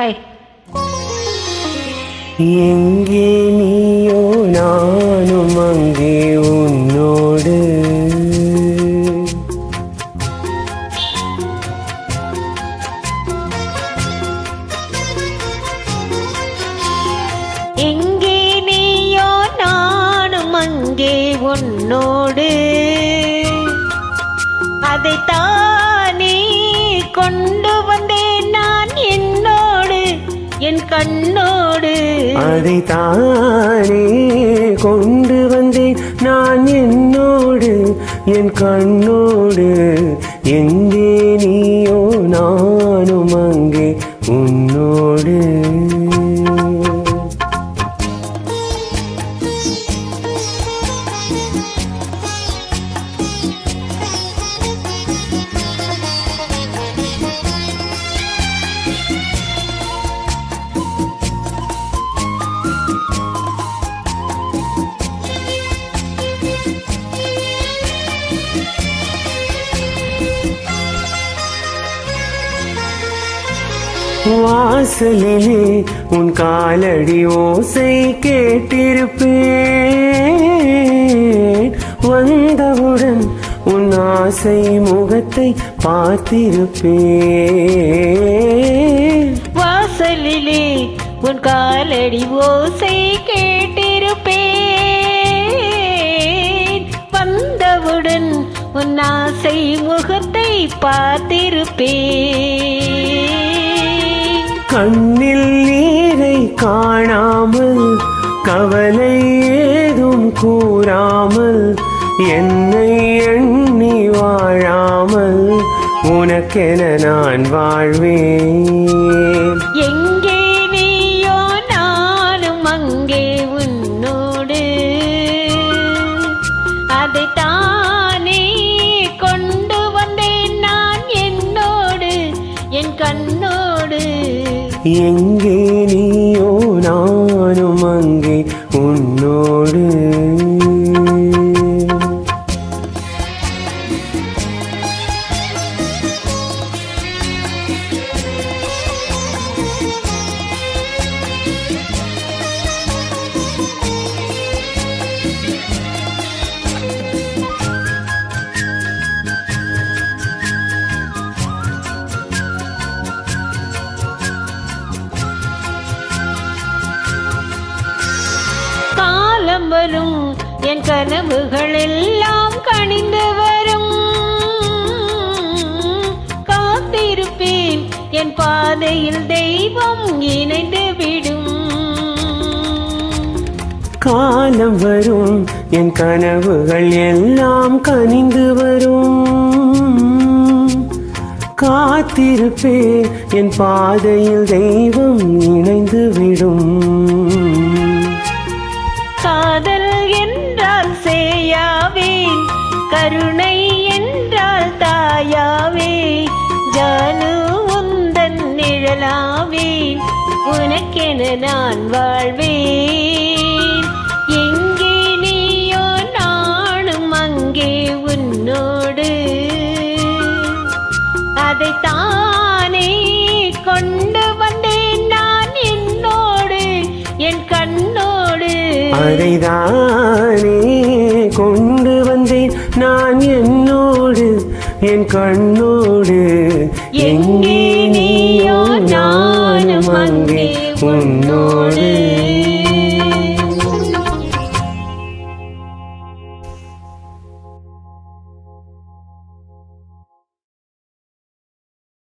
Hi எங்கே நீயோ நானும் அங்கே உன்னோடு. எங்கே நீயோ நானும் அங்கே உன்னோடு. அதை தானே கொண்டு என் கண்ணோடு. அதை தானே கொண்டு வந்தேன் நான் என்னோடு. என் கண்ணோடு எங்கே நீயோ நானும் அங்கே உன்னோடு. வாசலிலே உன் காலடி ஓசை கேட்டிருப்பேன். வந்தவுடன் உன் ஆசை முகத்தை பார்த்திருப்பேன். வாசலிலே உன் காலடி ஓசை கேட்டு வந்தவுடன் உன் ஆசை முகத்தை பார்த்திருப்பேன். கண்ணில் நீரை காணாமல் கவலை ஏதும் கூறாமல் என்னை எண்ணி வாழாமல் உனக்கென நான் வாழ்வேன். எங்கே நீயோ நானும் அங்கே உன்னோடு. அதை எங்கே நீ வரும். என் கனவுகள் எல்லாம் கணிந்து வரும். காத்திருப்பேன். என் பாதையில் தெய்வம் இணைந்து விடும். காலம் வரும். என் கனவுகள் எல்லாம் கனிந்து வரும். காத்திருப்பேன். என் பாதையில் தெய்வம் இணைந்து விடும். கருணை என்றால் தாயாவே ஜானு உந்தன் நிழலாவேன் உனக்கென நான் வாழ்வேன். எங்கே நீயோ நானும் அங்கே உன்னோடு. அதைத்தானே கொண்டு வந்தேன் நான் என்னோடு என் கண்ணோடு. அதைதானே என் கண்ணோடு எங்கே நீயோ நானும் அங்கே உன்